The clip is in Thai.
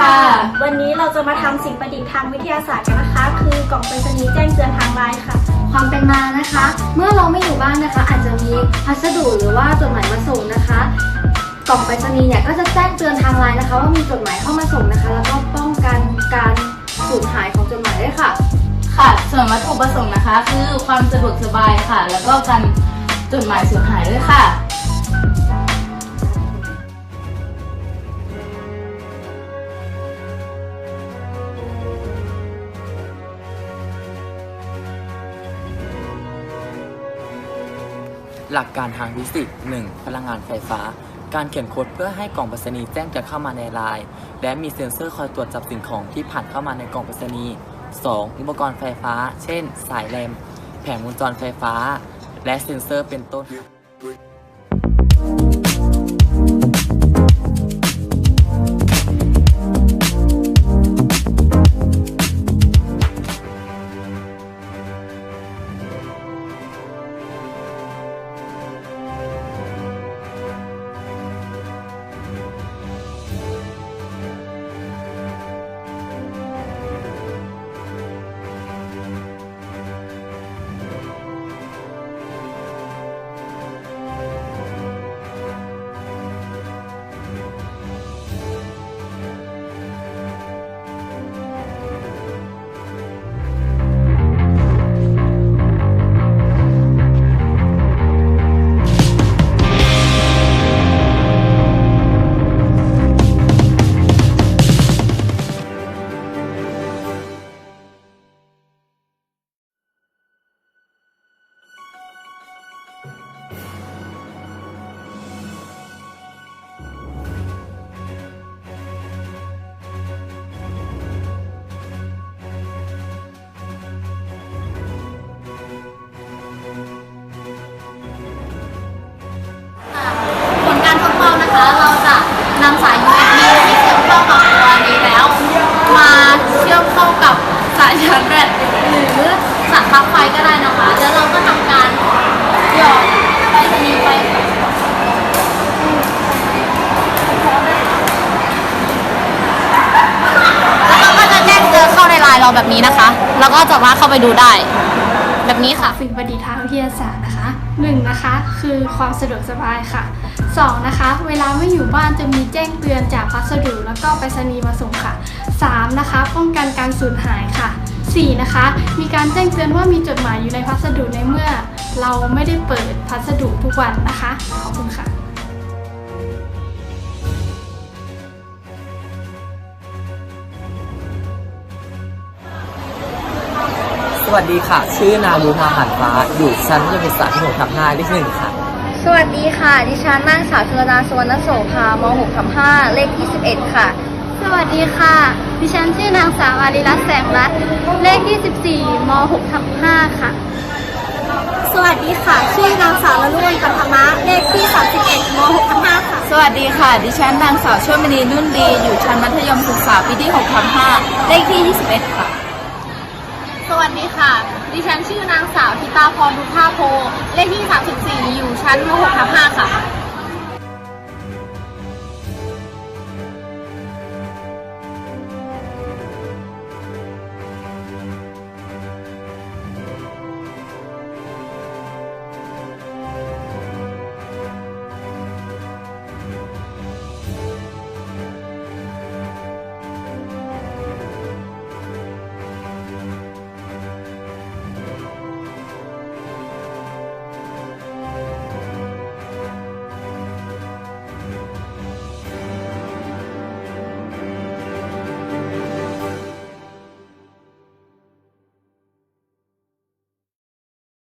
ค่ะ วันนี้เราจะมาทำสิ่งประดิษฐ์ทางวิทยาศาสตร์กันนะคะ คือกล่องไปรษณีย์แจ้งเตือนทางไลน์ค่ะ ความเป็นมานะคะ เมื่อเราไม่อยู่บ้านนะคะ อาจจะมีพัสดุหรือว่าจดหมายมาส่งนะคะ กล่องไปรษณีย์เนี่ยก็จะแจ้งเตือนทางไลน์นะคะ ว่ามีจดหมายเข้ามาส่งนะคะ แล้วก็ป้องกันการสูญหายของจดหมายด้วยค่ะ ค่ะ ส่วนวัตถุประสงค์นะคะ คือความสะดวกสบายค่ะ แล้วก็การจดหมายสูญหายด้วยค่ะ หลักการทางฟิสิกส์ 1. พลังงานไฟฟ้า การเขียนโค้ดเพื่อให้กล่องไปรษณีย์แจ้งจะเข้ามาในไลน์และมีเซ็นเซอร์คอยตรวจจับสิ่งของที่ผ่านเข้ามาในกล่องไปรษณีย์ 2. อุปกรณ์ไฟฟ้า เช่น สายแรมแผงวงจรไฟฟ้า และเซ็นเซอร์เป็นต้น นสาย USB ที่เชื่อมเข้ากับตัวนี้แล้ว มาเชื่อมเข้ากับสายชาร์จแบตหรือสายปลั๊กไฟก็ได้นะคะ แล้วเราก็ทำการหยอดไปรษณีไปแล้วเราก็จะแจ้งเตือนเข้าในไลน์เราแบบนี้นะคะ แล้วก็สามารถเข้าไปดูได้ แบบนี้ค่ะสิ่งประดิษฐ์ทางวิทยาศาสตร์นะคะ1นะคะคือความสะดวกสบายค่ะ2นะคะ เวลาไม่อยู่บ้านจะมีแจ้งเตือนจากพัสดุแล้วก็ไปรษณีย์มาส่งค่ะ3นะคะ ป้องกันการสูญหายค่ะ 4 นะคะ มีการแจ้งเตือนว่ามีจดหมายอยู่ในพัสดุในเมื่อ เราไม่ได้เปิดพัสดุทุกวันนะคะขอบคุณค่ะ วัสดีค่ะ ชื่อนารูธาหันฟ้า อยู่ชั้นประถมศึกษาที่หกทับห้าเลขหนึ่งค่ะ สวัสดีค่ะ ดิฉันนางสาวชลดาสุวรรณโสภาม6ทับ5เลขที่11ค่ะ สวัสดีค่ะ ดิฉันชื่อนางสาวอาริรัตน์แสงรัตน์เลขที่14ม6ทับ5ค่ะ สวัสดีค่ะ ชื่อนางสาวละลุ่นปัทมะเลขที่31ม6ทับ5ค่ะ สวัสดีค่ะ ดิฉันนางสาวช่วยมณีนุ่นดี อยู่ชั้นมัธยมศึกษาปีที่6ทับ5เลขที่ 21ค่ะสวัสดี ค่ะ ดิฉันชื่อนางสาวทิตาพรดุท่าโพ เลขที่ 34 อยู่ชั้นม 6 ทับ5ค่ะ